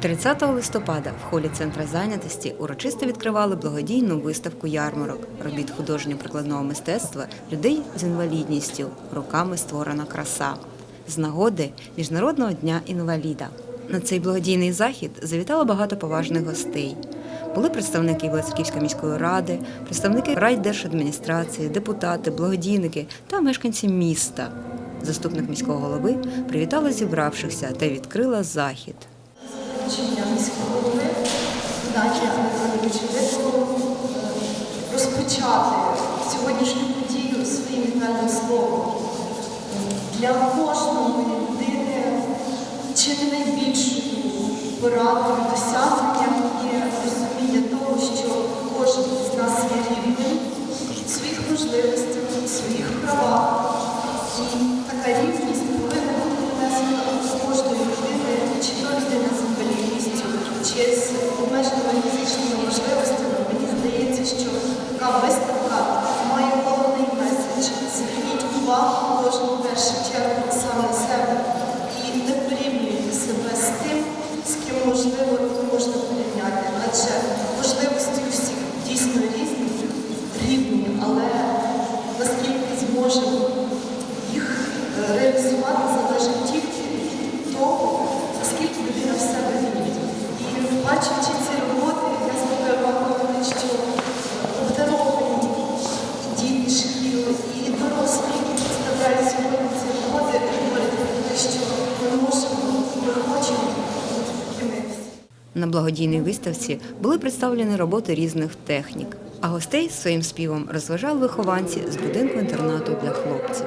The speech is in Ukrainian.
30 листопада в холі центра зайнятості урочисто відкривали благодійну виставку ярмарок робіт художньо-прикладного мистецтва людей з інвалідністю руками створена краса з нагоди Міжнародного дня інваліда. На цей благодійний захід завітало багато поважних гостей. Були представники Білоцерківської міської ради, представники райдержадміністрації, депутати, благодійники та мешканці міста. Заступник міського голови привітала зібравшихся та відкрила захід. Доручення міського голови Геннадія Анатолійовича Дикого розпочати сьогоднішню подію своїм вітальним словом. Для кожної людини чи не найбільшою порадою, досягненням є розуміння того, що кожен з нас є рівним своїх можливостях, в своїх правах. Чи з обмеженими фізичними можливостями. Мені здається, що така виставка має головний меседж. Зверніть увагу кожну першу чергу саме себе і не порівнюйте себе з тим, з ким можливо можна порівняти. Адже можливості у всіх дійсно різні, рівні, але наскільки зможемо їх е, реалізувати залежить На благодійній виставці були представлені роботи різних технік, а гостей своїм співом розважали вихованці з будинку інтернату для хлопців.